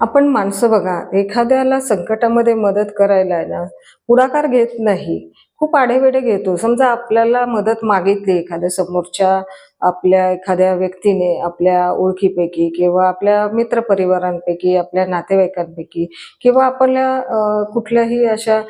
आपण माणसं बघा एखाद्याला संकटामध्ये मदत करायला आहे ना पुढाकार घेत नाही. खूप आढेवेढे घेतो. समजा आपल्याला मदत मागितली एखाद्या समोरच्या आपल्या एखाद्या व्यक्तीने आपल्या ओळखीपैकी किंवा आपल्या मित्रपरिवारांपैकी आपल्या नातेवाईकांपैकी किंवा आपल्या कुठल्याही अशा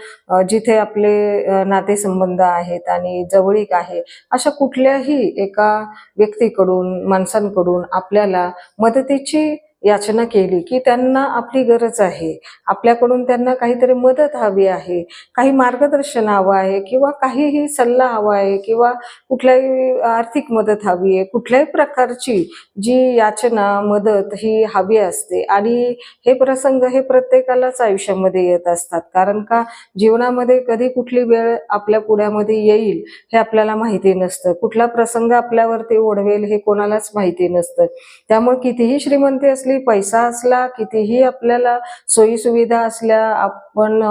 जिथे आपले नातेसंबंध आहेत आणि जवळीक आहे अशा कुठल्याही एका व्यक्तीकडून माणसांकडून आपल्याला मदतीची याचना केली की त्यांना आपली गरज आहे. आपल्याकडून त्यांना काहीतरी मदत हवी आहे. काही मार्गदर्शन हवं आहे किंवा काहीही सल्ला हवा आहे किंवा कुठल्याही आर्थिक मदत हवी आहे. कुठल्याही प्रकारची जी याचना मदत ही हवी असते. आणि हे प्रसंग हे प्रत्येकालाच आयुष्यामध्ये येत असतात. कारण का? जीवनामध्ये कधी कुठली वेळ आपल्या पुढ्यामध्ये येईल हे आपल्याला माहिती नसतं. कुठला प्रसंग आपल्यावरती ओढवेल हे कोणालाच माहिती नसतं. त्यामुळे कितीही श्रीमंती असली पैसा असला कितीही आपल्याला सोयीसुविधा असल्या आपण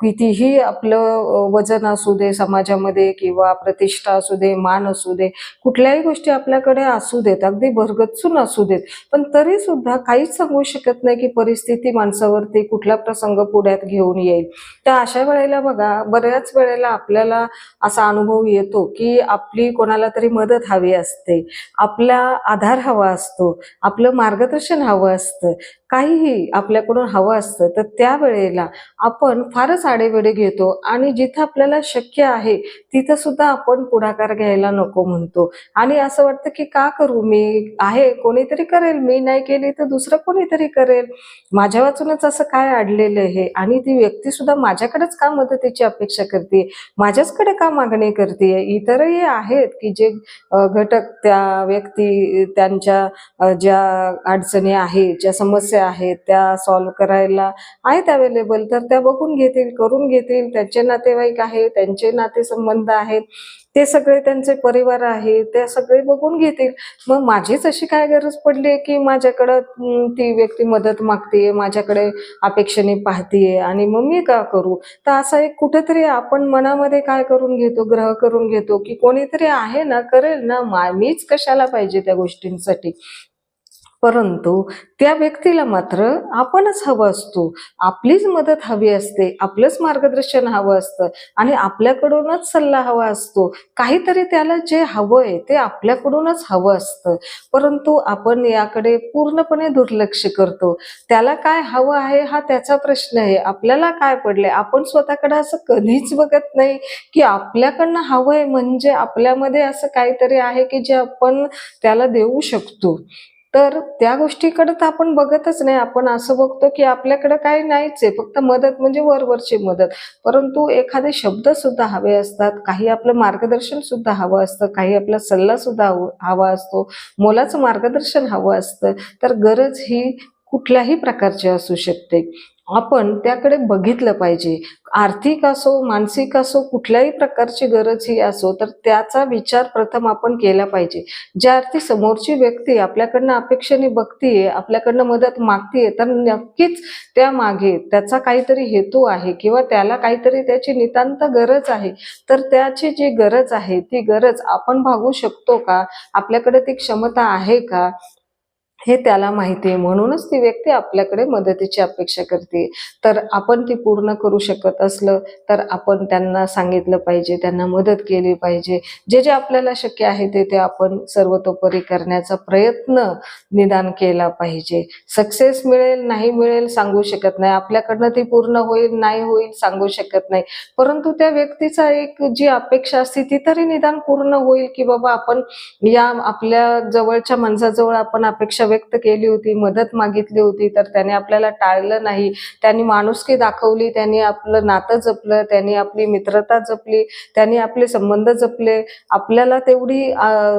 कितीही आपलं वजन असू दे समाजामध्ये किंवा प्रतिष्ठा असू दे मान असू दे कुठल्याही गोष्टी आपल्याकडे असू देत अगदी भरगतसून असू देत. पण तरी सुद्धा काहीच सांगू शकत नाही की परिस्थिती माणसावरती कुठला प्रसंग पुढ्यात घेऊन येईल. तर अशा वेळेला बघा बऱ्याच वेळेला आपल्याला असा अनुभव येतो की आपली कोणाला तरी मदत हवी असते. आपला आधार हवा असतो. आपलं मार्गदर्शन हवं असतं. काहीही आपल्याकडून हवं असतं तर त्यावेळेला आपण फारच आडेवेडे घेतो आणि जिथं आपल्याला शक्य आहे तिथं सुद्धा आपण पुढाकार घ्यायला नको म्हणतो. आणि असं वाटतं की का करू? मी आहे कोणीतरी करेल. मी नाही केली तर दुसरं कोणीतरी करेल. माझ्या वाचूनच असं काय अडलेलं आहे? आणि ती व्यक्ती सुद्धा माझ्याकडेच का मदतीची अपेक्षा करते? माझ्याचकडे का मागणी करते? इतरही आहेत की जे घटक त्या व्यक्ती त्यांच्या ज्या अडचणी आहेत ज्या समस्या आहेत त्या सॉल्व्ह करायला आहेत अवेलेबल तर त्या बघून घेतील करून घेतील. त्यांचे नातेवाईक आहे त्यांचे नातेसंबंध आहेत ते सगळे त्यांचे परिवार आहेत त्या सगळे बघून घेतील. मग माझीच अशी काय गरज पडली आहे की माझ्याकडं ती व्यक्ती मदत मागतीये माझ्याकडे अपेक्षेने पाहतीये आणि मग मी का करू? तर असं एक कुठेतरी आपण मनामध्ये काय करून घेतो ग्रह करून घेतो की कोणीतरी आहे ना करेल ना मीच कशाला पाहिजे त्या गोष्टींसाठी? परंतु त्या व्यक्तीला मात्र आपणच हवं असतो. आपलीच मदत हवी असते आपलंच मार्गदर्शन हवं असतं आणि आपल्याकडूनच सल्ला हवा असतो. काहीतरी त्याला जे हवंय ते आपल्याकडूनच हवं असतं. परंतु आपण याकडे पूर्णपणे दुर्लक्ष करतो. त्याला काय हवं आहे हा त्याचा प्रश्न आहे. आपल्याला काय पडले आपण स्वतःकडे असं कधीच बघत नाही की आपल्याकडनं हवंय म्हणजे आपल्यामध्ये असं काहीतरी आहे की जे आपण त्याला देऊ शकतो. तर त्या गोष्टीकडे तर आपण बघतच नाही. आपण असं बघतो की आपल्याकडे काही नाहीच आहे. फक्त मदत म्हणजे वरवरची मदत. परंतु एखादे शब्द सुद्धा हवे असतात. काही आपलं मार्गदर्शन सुद्धा हवं असतं. काही आपला सल्ला सुद्धा हवा असतो. मोलाचं मार्गदर्शन हवं असतं. तर गरज ही कुठल्याही प्रकारची असू शकते. आपण त्याकडे बघितलं पाहिजे. आर्थिक असो मानसिक असो कुठल्याही प्रकारची गरज ही असो तर त्याचा विचार प्रथम आपण केला पाहिजे. ज्या अर्थी समोरची व्यक्ती आपल्याकडनं अपेक्षेने बघतीये आपल्याकडनं मदत मागतीये तर नक्कीच त्या मागे त्याचा काहीतरी हेतू आहे किंवा त्याला काहीतरी त्याची नितांत गरज आहे. तर त्याची जी गरज आहे ती गरज आपण भागू शकतो का? आपल्याकडे ती क्षमता आहे का? हे त्याला माहिती आहे. म्हणूनच ती व्यक्ती आपल्याकडे मदतीची अपेक्षा करते. तर आपण ती पूर्ण करू शकत असलं तर आपण त्यांना सांगितलं पाहिजे त्यांना मदत केली पाहिजे. जे जे आपल्याला शक्य आहे ते ते आपण सर्वतोपरी करण्याचा प्रयत्न निदान केला पाहिजे. सक्सेस मिळेल नाही मिळेल सांगू शकत नाही. आपल्याकडनं ती पूर्ण होईल नाही होईल सांगू शकत नाही. परंतु त्या व्यक्तीचा एक जी अपेक्षा असते ती तरी निदान पूर्ण होईल की बाबा आपण या आपल्या जवळच्या माणसाजवळ आपण अपेक्षा व्यक्त केली होती मदत मागितली होती तर त्याने आपल्याला टाळलं नाही. त्यांनी माणुसकी दाखवली त्यांनी आपलं नातं जपलं त्यांनी आपली मित्रता जपली त्यांनी आपले संबंध जपले. आपल्याला तेवढी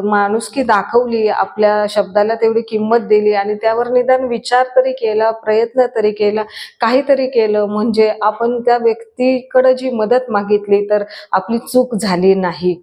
माणुसकी दाखवली आपल्या शब्दाला तेवढी किंमत दिली आणि त्यावर निदान विचार तरी केला प्रयत्न तरी केला काहीतरी केलं. म्हणजे आपण त्या व्यक्तीकडे जी मदत मागितली तर आपली चूक झाली नाही.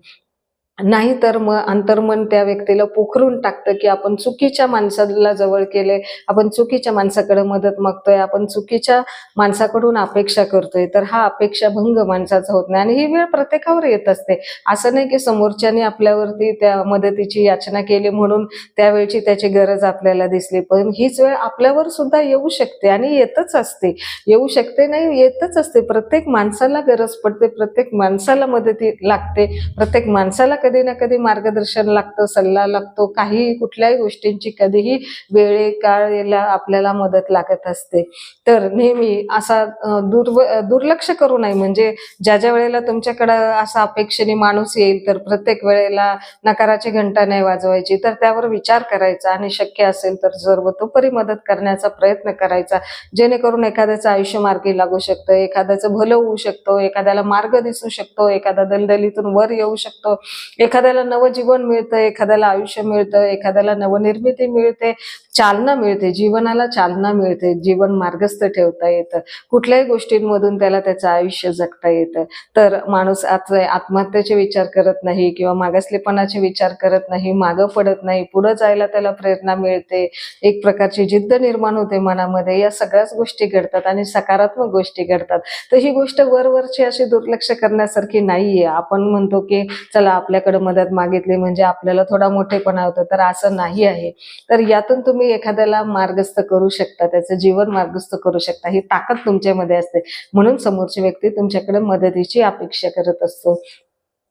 नाही तर मग अंतर्मन त्या व्यक्तीला पोखरून टाकतं की आपण चुकीच्या माणसाला जवळ केले आपण चुकीच्या माणसाकडे मदत मागतोय आपण चुकीच्या माणसाकडून अपेक्षा करतोय तर हा अपेक्षा भंग माणसाचा होत नाही. आणि ही वेळ प्रत्येकावर येत असते. असं नाही की समोरच्याने आपल्यावरती त्या मदतीची याचना केली म्हणून त्यावेळची त्याची गरज आपल्याला दिसली पण हीच वेळ आपल्यावर सुद्धा येऊ शकते आणि येतच असते. येऊ शकते नाही येतच असते. प्रत्येक माणसाला गरज पडते प्रत्येक माणसाला मदती लागते प्रत्येक माणसाला कधी ना कधी मार्गदर्शन लागतं सल्ला लागतो. काही कुठल्याही गोष्टींची कधीही वेळे काळेला आपल्याला मदत लागत असते. तर नेहमी असा दुर्व दुर्लक्ष करू नये. म्हणजे ज्या ज्या वेळेला तुमच्याकडं असा अपेक्षेने माणूस येईल तर प्रत्येक वेळेला नकाराची घंटा नाही वाजवायची. तर त्यावर विचार करायचा आणि शक्य असेल तर सर्वतोपरी मदत करण्याचा प्रयत्न करायचा. जेणेकरून एखाद्याचं आयुष्य मार्गी लागू शकतं एखाद्याचं भलं होऊ शकतो एखाद्याला मार्ग दिसू शकतो एखादा दलदलीतून वर येऊ शकतो. एखाद्याला नवजीवन मिळतं एखाद्याला आयुष्य मिळतं एखाद्याला नवनिर्मिती मिळते चालना मिळते जीवनाला चालना मिळते जीवन मार्गस्थ ठेवता येतं. कुठल्याही गोष्टींमधून त्याला त्याचं आयुष्य जगता येतं. तर माणूस आज आत्महत्येचे विचार करत नाही किंवा मागासलेपणाचे विचार करत नाही मागं पडत नाही पुढं जायला त्याला प्रेरणा मिळते एक प्रकारची जिद्द निर्माण होते मनामध्ये. या सगळ्याच गोष्टी घडतात आणि सकारात्मक गोष्टी घडतात. तर ही गोष्ट वरवरची अशी दुर्लक्ष करण्यासारखी नाहीये. आपण म्हणतो की चला आपल्या आपल्याकडे मदत मागितली म्हणजे आपल्याला थोडा मोठेपणा होतो तर असं नाही आहे. तर यातून तुम्ही एखाद्याला मार्गस्थ करू शकता त्याचं जीवन मार्गस्थ करू शकता ही ताकद तुमच्यामध्ये असते. म्हणून समोरची व्यक्ती तुमच्याकडे मदतीची अपेक्षा करत असतो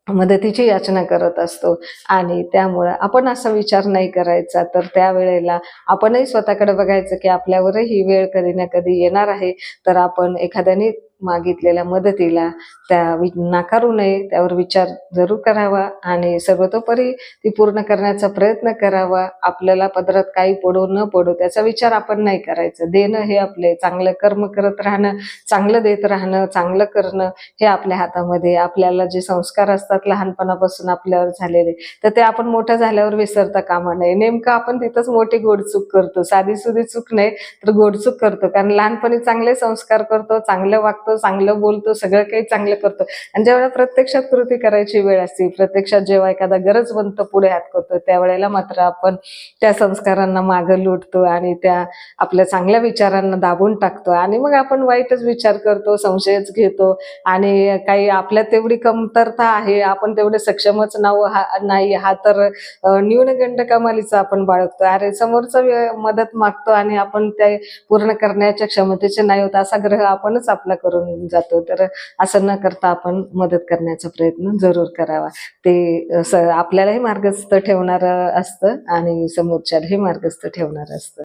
मदतीची याचना करत असतो. आणि त्यामुळं आपण असा विचार नाही करायचा तर त्यावेळेला आपणही स्वतःकडे बघायचं की आपल्यावरही ही वेळ कधी ना कधी येणार आहे. तर आपण एखाद्याने मागितलेल्या मदतीला त्या नाकारू नये त्यावर विचार जरूर करावा आणि सर्वतोपरी ती पूर्ण करण्याचा प्रयत्न करावा. आपल्याला पदरात काही पडो न पडो त्याचा विचार आपण नाही करायचा. देणं हे आपले चांगलं कर्म करत राहणं चांगलं देत राहणं चांगलं करणं हे आपल्या हातामध्ये आपल्याला जे संस्कार असतात लहानपणापासून आपल्यावर झालेले तर ते आपण मोठं झाल्यावर विसरता कामा नये. नेमकं आपण तिथंच मोठी गोडचूक करतो. साधी सुधी चूक नाही तर गोडचूक करतो. कारण लहानपणी चांगले संस्कार करतो चांगलं वागतो चांगलं बोलतो सगळं काही चांगलं करतो. आणि ज्यावेळेला प्रत्यक्षात कृती करायची वेळ असते प्रत्यक्षात जेव्हा एखादा गरजवंत पुढे हात करतो त्यावेळेला मात्र आपण त्या संस्कारांना मागं लुटतो आणि त्या आपल्या चांगल्या विचारांना दाबून टाकतो. आणि मग आपण वाईटच विचार करतो संशयच घेतो आणि काही आपल्या तेवढी कमतरता आहे आपण तेवढे सक्षमच नाव हा नाही हा तर न्यूनगंड कमालीचा आपण बाळगतो. अरे समोरचा मदत मागतो आणि आपण ते पूर्ण करण्याच्या क्षमतेचे नाही होत असा ग्रह आपणच आपला करून जातो. तर असं न करता आपण मदत करण्याचा प्रयत्न जरूर करावा. ते आपल्यालाही मार्गस्थ ठेवणारं असतं आणि समोरच्यालाही मार्गस्थ ठेवणारं असतं.